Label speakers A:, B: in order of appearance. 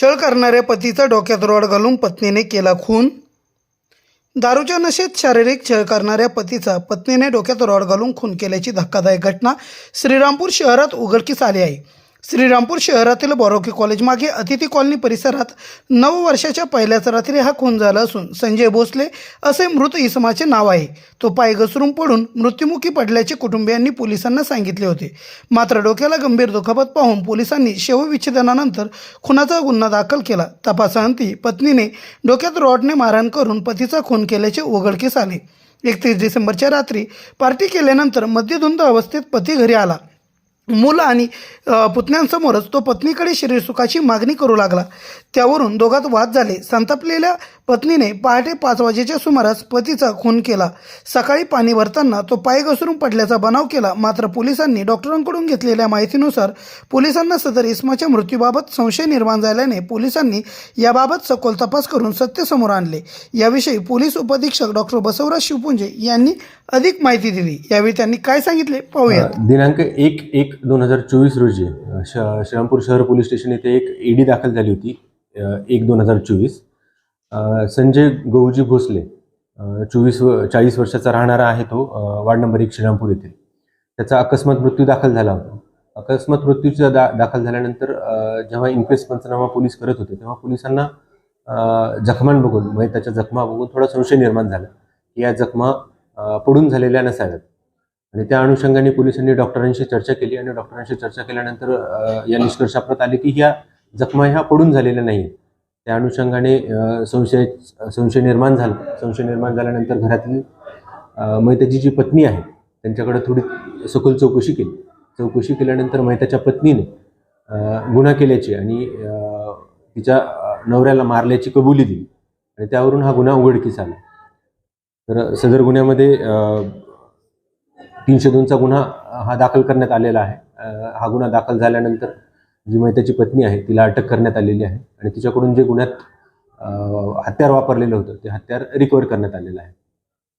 A: छळ करणाऱ्या पतीचा डोक्यात रॉड घालून पत्नीने केला खून. दारूच्या नशेत शारीरिक छळ करणाऱ्या पतीचा पत्नीने डोक्यात रॉड घालून खून केल्याची धक्कादायक घटना श्रीरामपूर शहरात उघडकीस आली आहे. श्रीरामपूर शहरातील बोरोकी कॉलेजमागे अतिथी कॉलनी परिसरात नऊ वर्षाच्या पहिल्याच रात्री हा खून झाला असून संजय भोसले असे मृत इसमाचे नाव आहे. तो पाय घसरून पडून मृत्युमुखी पडल्याचे कुटुंबियांनी पोलिसांना सांगितले होते. मात्र डोक्याला गंभीर दुखापत पाहून पोलिसांनी शवविच्छेदनानंतर खुनाचा गुन्हा दाखल केला. तपासाअंती पत्नीने डोक्यात रॉडने मारहाण करून पतीचा खून केल्याचे उघडकीस आले. एकतीस डिसेंबरच्या रात्री पार्टी केल्यानंतर मद्यधुंद अवस्थेत पती घरी आला. मुलं आणि पुतण्यांसमोरच तो पत्नीकडे शरीरसुखाची मागणी करू लागला. त्यावरून दोघात वाद झाले. संतापलेल्या पत्नीने पहाटे पाच वाजेच्या सुमारास पतीचा खून केला. सकाळी पाणी भरताना तो पाय घसरून पडल्याचा बनाव केला. मात्र पोलिसांनी डॉक्टरांकडून घेतलेल्या माहितीनुसार पोलिसांना सदर इस्माच्या मृत्यूबाबत संशय निर्माण झाल्याने पोलिसांनी याबाबत सखोल तपास करून सत्य समोर आणले. याविषयी पोलीस उपाधीक्षक डॉक्टर बसवराज शिवपुंजे यांनी अधिक माहिती दिली. यावेळी त्यांनी काय सांगितले? पाहूया
B: दिनांक एक एक दोन हजार चोवीस रोजी श श्रीरामपूर शहर पोलीस स्टेशन येथे एक ईडी दाखल झाली होती एक दोन हजार चोवीस. संजय गौजी भोसले चोवीस व चाळीस वर्षाचा राहणारा आहे तो वार्ड नंबर एक श्रीरामपूर येथे. त्याचा अकस्मात मृत्यू दाखल झाला होता. अकस्मात मृत्यूचा दा दाखल झाल्यानंतर जेव्हा इन्क्वेस्ट पंचनामा पोलीस करत होते तेव्हा पोलिसांना जखमां बघून म्हणजे त्याच्या जखमा बघून थोडा संशय निर्माण झाला. की या जखमा पडून झालेल्या नसाव्यात. आणि त्या अनुषंगाने पोलिसांनी डॉक्टरांशी चर्चा केली आणि डॉक्टरांशी चर्चा केल्यानंतर या निष्कर्षाप्रत आले की ह्या जखमा ह्या पडून झालेल्या नाही त्या अनुषंगाने संशय संशय निर्माण झाला. संशय निर्माण झाल्यानंतर घरातली अ, मैताची जी पत्नी आहे त्यांच्याकडे थोडी सखोल चौकशी केली. चौकशी केल्यानंतर मैताच्या पत्नीने गुन्हा केल्याची आणि तिच्या नवऱ्याला मारल्याची कबुली दिली. आणि त्यावरून हा गुन्हा उघडकीस आला. तर सदर गुन्ह्यामध्ये तीनशे दोनचा गुन्हा हा दाखल करण्यात आलेला आहे. हा गुन्हा दाखल झाल्यानंतर जी मैत्याची पत्नी आहे तिला अटक करण्यात आलेली आहे आणि तिच्याकडून जे गुन्ह्यात हत्यार वापरलेलं होतं ते हत्यार रिकवर करण्यात आलेलं आहे.